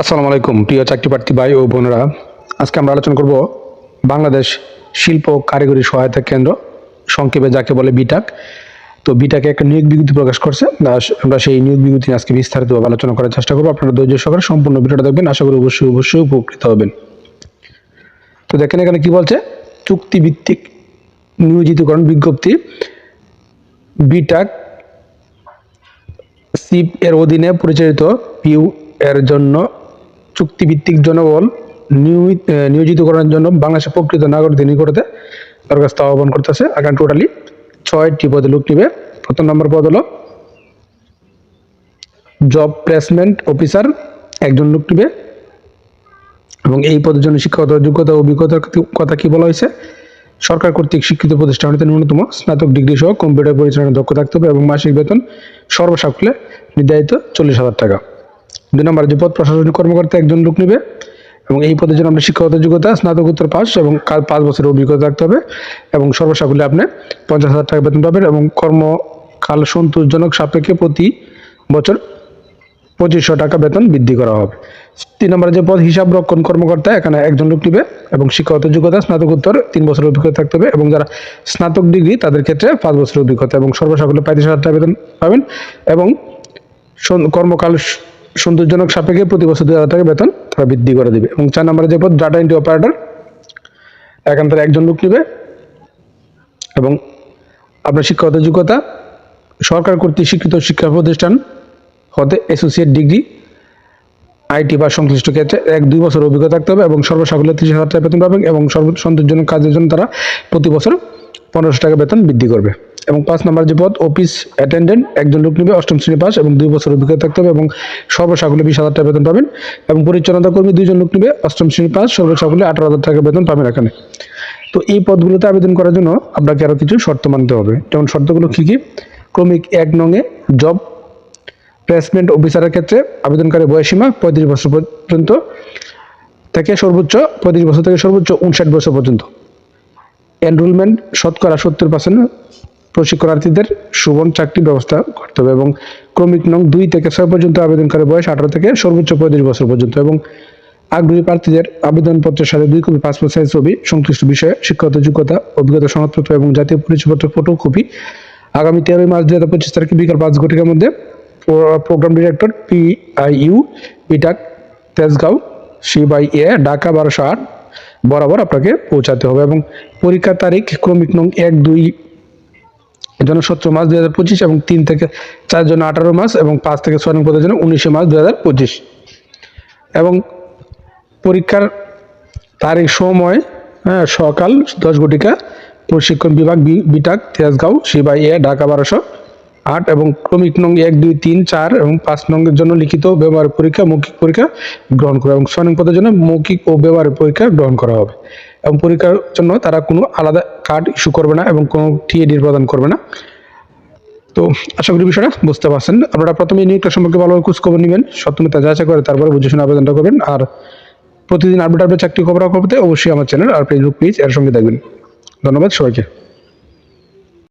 আসসালামু আলাইকুম, প্রিয় চাকরি প্রার্থী ভাই ও বোনেরা। আজকে আমরা আলোচনা করব বাংলাদেশ শিল্প কারিগরি সহায়তা কেন্দ্র, সংক্ষেপে যাকে বলে বিটাক। তো বিটাকে একটা নিয়োগ বিজ্ঞপ্তি প্রকাশ করছে। আমরা সেই নিয়োগ বিজ্ঞপ্তি আজকে বিস্তারিতভাবে আলোচনা করার চেষ্টা করব। আপনারা ধৈর্য সহকারে সম্পূর্ণ ভিডিওটা দেখবেন। আশা করি অবশ্যই অবশ্যই উপকৃত হবেন। তো দেখেন এখানে কি বলছে? চুক্তিভিত্তিক নিয়োজিতকরণ বিজ্ঞপ্তি। বিটাক সিপ এর অধীনে পরিচালিত পিউ এর জন্য চুক্তিভিত্তিক জনবল নিয়োজিত করার জন্য বাংলাদেশের প্রকৃত নাগরিকদের নিকটতে দরখাস্ত আহ্বান করতেছে এখানে টোটালি ছয়টি পদে লোক নিবে। প্রথম নম্বর পদ হলো জব প্লেসমেন্ট অফিসার একজন লোক নিবে। এবং এই পদের জন্য শিক্ষাগত যোগ্যতা অভিজ্ঞতার কথা কি বলা হয়েছে? সরকার কর্তৃক শিক্ষিত প্রতিষ্ঠান হতে ন্যূনতম স্নাতক ডিগ্রি সহ কম্পিউটার পরিচালনায় দক্ষ থাকতে হবে এবং মাসিক বেতন সর্বসাকুল্যে নির্ধারিত চল্লিশ হাজার টাকা। দুই নম্বর, যে পদ প্রশাসনিক কর্মকর্তা একজন লোক নেবে এবং এই পদের জন্য আপনার শিক্ষাগত যোগ্যতা, স্নাতকোত্তর পাস এবং পাঁচ বছরের অভিজ্ঞতা থাকতে হবে এবং সর্বসাকুল্যে আপনি পঞ্চাশ হাজার টাকা বেতন পাবেন এবং কর্মকাল সন্তোষজনক সাপেক্ষে প্রতি বছর পঁচিশশো টাকা বেতন বৃদ্ধি করা হবে। তিন নম্বরে, যে পদ হিসাব রক্ষণ কর্মকর্তা, এখানে একজন লোক নিবে এবং শিক্ষাগত যোগ্যতা, স্নাতকোত্তর তিন বছরের অভিজ্ঞতা থাকতে হবে এবং যারা স্নাতক ডিগ্রি, তাদের ক্ষেত্রে পাঁচ বছরের অভিজ্ঞতা এবং সর্বসাকুল্যে পঁয়ত্রিশ হাজার টাকা বেতন পাবেন এবং কর্মকাল সন্তোষজনক সাপেক্ষে প্রতি বছর দুই হাজার টাকা বেতন তারা বৃদ্ধি করে দিবে। এবং চার নম্বরে যে পদ ডাটা এন্ট্রি অপারেটর এখান থেকে একজন লোক নিবে। এবং আপনার শিক্ষাগত যোগ্যতা, সরকার কর্তৃক স্বীকৃত শিক্ষা প্রতিষ্ঠান হতে অ্যাসোসিয়েট ডিগ্রি আইটি বা সংশ্লিষ্ট ক্ষেত্রে এক দুই বছর অভিজ্ঞতা থাকতে হবে এবং সর্বসাকুল্যে ত্রিশ হাজার টাকা বেতন পাবেন এবং সর্ব সন্তোষজনক কাজের জন্য তারা প্রতি বছর পনেরোশো টাকা বেতন বৃদ্ধি করবে। এবং পাঁচ নম্বর যে পদ অফিস অ্যাটেন্ডেন্ট একজন লোক নেবে, অষ্টম শ্রেণি পাস এবং দুই বছর অভিজ্ঞতা থাকতে হবে এবং সর্বসাকুল্যে বিশ হাজার টাকা বেতন পাবেন এবং পরিচ্ছন্নতা কর্মী দুইজন লোক নেবে, অষ্টম শ্রেণি পাস, সর্বসাকুল্যে আঠারো হাজার টাকা বেতন পাবেন এখানে। তো এই পদগুলোতে আবেদন করার জন্য আপনাকে আরও কিছু শর্ত মানতে হবে। যেমন শর্তগুলো কী কী? ক্রমিক এক নঙে জব প্লেসমেন্ট অফিসারের ক্ষেত্রে আবেদনকারী বয়সীমা পঁয়ত্রিশ বছর পর্যন্ত থেকে সর্বোচ্চ পঁয়ত্রিশ বছর থেকে সর্বোচ্চ উনষাট বছর পর্যন্ত। এনরোলমেন্ট শতকরা সত্তর পার্সেন্ট প্রশিক্ষণার্থীদের সুবর্ণ চাকরি ব্যবস্থা করতে হবে এবং ক্রমিক নং দুই থেকে ছয় পর্যন্ত আবেদনকারী বয়স আঠারো থেকে সর্বোচ্চ পঁয়ত্রিশ বছর পর্যন্ত এবং আগ্রহী প্রার্থীদের আবেদনপত্রের সাথে দুই কপি পাসপোর্ট সাইজ ছবি, সংশ্লিষ্ট বিষয়ে শিক্ষাগত যোগ্যতা, অভিজ্ঞতা সনদপত্র এবং জাতীয় পরিচয়পত্র ফটো কপি আগামী তেরোই মার্চ দু হাজার পঁচিশ তারিখে বিকাল পাঁচ ঘটিকার মধ্যে pro- program director PIU BITAC Tejgaon সিবাই এ ঢাকা বারোশো আট বরাবর আপনাকে পৌঁছাতে হবে এবং পরীক্ষার তারিখ ক্রমিক নং এক দুই জন্য সতেরো মাস দুই হাজার পঁচিশ এবং তিন থেকে চার জন্য আঠারো মাস এবং পাঁচ থেকে ছয় নং পদের জন্য উনিশে মাস দুই হাজার পঁচিশ। এবং পরীক্ষার তারিখ সময় হ্যাঁ সকাল দশ ঘটিকা প্রশিক্ষণ বিভাগ বিটাক, তেজগাঁও, সিবাই এ, ঢাকা বারোশো আট এবং ক্রমিক নং এক, দুই, তিন, চার এবং পাঁচ নঙ্গের জন্য লিখিত ব্যবহার পরীক্ষা, মৌখিক পরীক্ষা গ্রহণ করা এবং নং পদের জন্য মৌখিক ও ব্যবহার পরীক্ষা গ্রহণ করা হবে। এবং পরীক্ষার জন্য তারা কোনো আলাদা কার্ড ইস্যু করবে না এবং কোনো টিএডি প্রদান করবে না। তো আশা করি বিষয়টা বুঝতে পারছেন। আপনারা প্রথমে নিয়োগটা সম্পর্কে ভালোভাবে খোঁজ খবর নেবেন সত্যমিতা যাচাই করে তারপরে বুঝে শুনে আবেদনটা করবেন। আর প্রতিদিন আপডেট আপডেট চাকরি খবর করতে অবশ্যই আমার চ্যানেল আর ফেসবুক পেজ এর সঙ্গে দেখবেন। ধন্যবাদ সবাইকে।